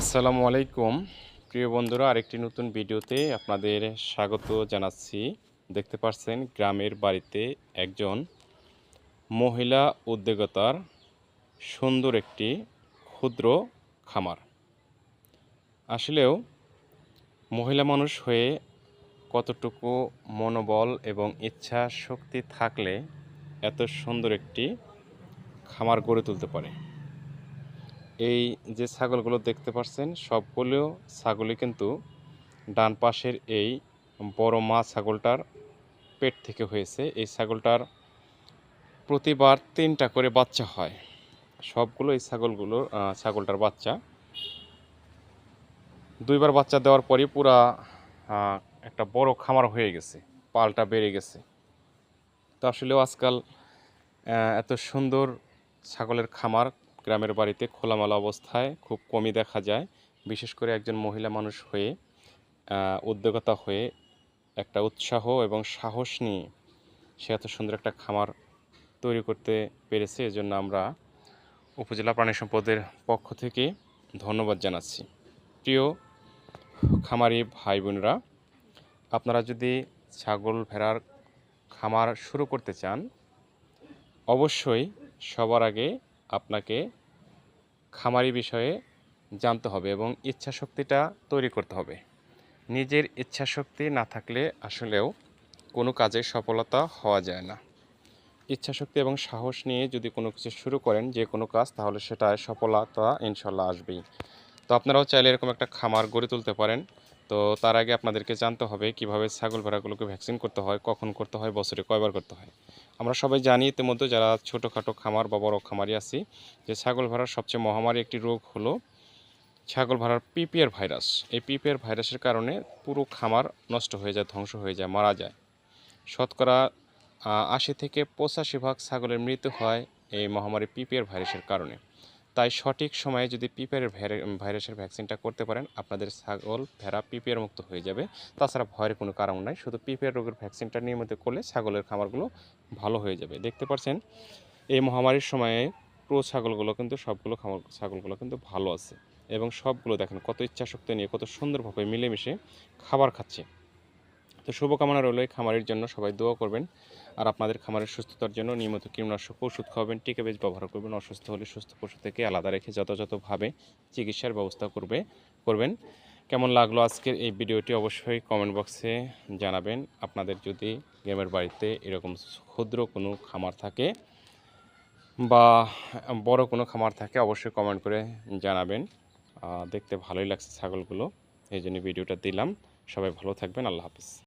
আসসালামু আলাইকুম। প্রিয় বন্ধুরা, আরেকটি নতুন ভিডিওতে আপনাদের স্বাগত জানাচ্ছি। দেখতে পাচ্ছেন, গ্রামের বাড়িতে একজন মহিলা উদ্যোগতার সুন্দর একটি ক্ষুদ্র খামার। আসলেও মহিলা মানুষ হয়ে কতটুকু মনোবল এবং ইচ্ছা শক্তি থাকলে এত সুন্দর একটি খামার গড়ে তুলতে পারে? এই যে ছাগলগুলো দেখতে পাচ্ছেন সবগুলো ছাগলই কিন্তু ডান পাশের এই বড় মা ছাগলটার পেট থেকে হয়েছে। এই ছাগলটার প্রতিবার তিনটা করে বাচ্চা হয়। সবগুলো এই ছাগলগুলো ছাগলটার বাচ্চা। দুইবার বাচ্চা দেওয়ার পরই পুরা একটা বড় খামার হয়ে গেছে, পালটা বেড়ে গেছে। তো আসলেও আজকাল এত সুন্দর ছাগলের খামার গ্রামের বাড়িতে খোলামেলা অবস্থায় খুব কমই দেখা যায়। বিশেষ করে একজন মহিলা মানুষ হয়ে উদ্যোগতা হয়ে একটা উৎসাহ এবং সাহস নিয়ে সে এত সুন্দর একটা খামার তৈরি করতে পেরেছে। এজন্য আমরা উপজেলা প্রাণী সম্পদের পক্ষ থেকে ধন্যবাদ জানাচ্ছি। প্রিয় খামারি ভাই বোনেরা আপনারা যদি ছাগল ভেড়ার খামার শুরু করতে চান, অবশ্যই সবার আগে আপনাকে খামারি বিষয়ে জানতে হবে এবং ইচ্ছা শক্তিটা তৈরি করতে হবে। নিজের ইচ্ছা শক্তি না থাকলে আসলেও কোনো কাজে সফলতা হওয়া যায় না। ইচ্ছা শক্তি এবং সাহস নিয়ে যদি কোনো কিছু শুরু করেন, যে কোনো কাজ, তাহলে সেটায় সফলতা ইনশাল্লাহ আসবেই। তো আপনারাও চাইলে এরকম একটা খামার গড়ে তুলতে পারেন। তো তার আগে আপনাদেরকে জানতে হবে কীভাবে ছাগল ভেড়াগুলোকে ভ্যাকসিন করতে হয়, কখন করতে হয়, বছরে কয়বার করতে হয়। আমরা সবাই জানি ইতিমধ্যে যারা ছোটোখাটো খামার বা বড় খামারি আছি, যে ছাগল ভেড়ার সবচেয়ে মহামারী একটি রোগ হলো ছাগল ভেড়ার পিপিআর ভাইরাস। এই পিপিআর ভাইরাসের কারণে পুরো খামার নষ্ট হয়ে যায়, ধ্বংস হয়ে যায়, মারা যায়। শতকরা আশি থেকে পঁচাশি ভাগ ছাগলের মৃত্যু হয় এই মহামারী পিপিআর ভাইরাসের কারণে। তাই সঠিক সময়ে যদি পিপিআর ভাইরাসের ভ্যাকসিনটা করতে পারেন, আপনাদের ছাগল ভেড়া পিপিআর মুক্ত হয়ে যাবে। তাছাড়া ভয়ের কোনো কারণ নাই, শুধু পিপিআর রোগের ভ্যাকসিনটা নিয়মিত করলে ছাগলের খামারগুলো ভালো হয়ে যাবে। দেখতে পাচ্ছেন, এই মহামারীর সময়ে প্রো ছাগলগুলো কিন্তু সবগুলো খামার ছাগলগুলো কিন্তু ভালো আছে। এবং সবগুলো দেখেন কত ইচ্ছা শক্তি নিয়ে কত সুন্দরভাবে মিলেমিশে খাবার খাচ্ছে। তো শুভকামনা রইল এই খামারের জন্য। সবাই দোয়া করবেন। আর আপনাদের খামারের সুস্থতার জন্য নিয়মিত কীটনাশক ওষুধ খাওয়াবেন, টিকে বেজ ব্যবহার করবেন, অসুস্থ হলে সুস্থ পশু থেকে আলাদা রেখে যথাযথভাবে চিকিৎসার ব্যবস্থা করবে, করবেন। কেমন লাগল আজকের এই ভিডিওটি অবশ্যই কমেন্ট বক্সে জানাবেন। আপনাদের যদি গ্রামের বাড়িতে এরকম ক্ষুদ্র কোনো খামার থাকে বা বড় কোনো খামার থাকে, অবশ্যই কমেন্ট করে জানাবেন। দেখতে ভালোই লাগছে ছাগলগুলো। এই জন্য ভিডিওটা দিলাম। সবাই ভালো থাকবেন। আল্লাহ হাফিজ।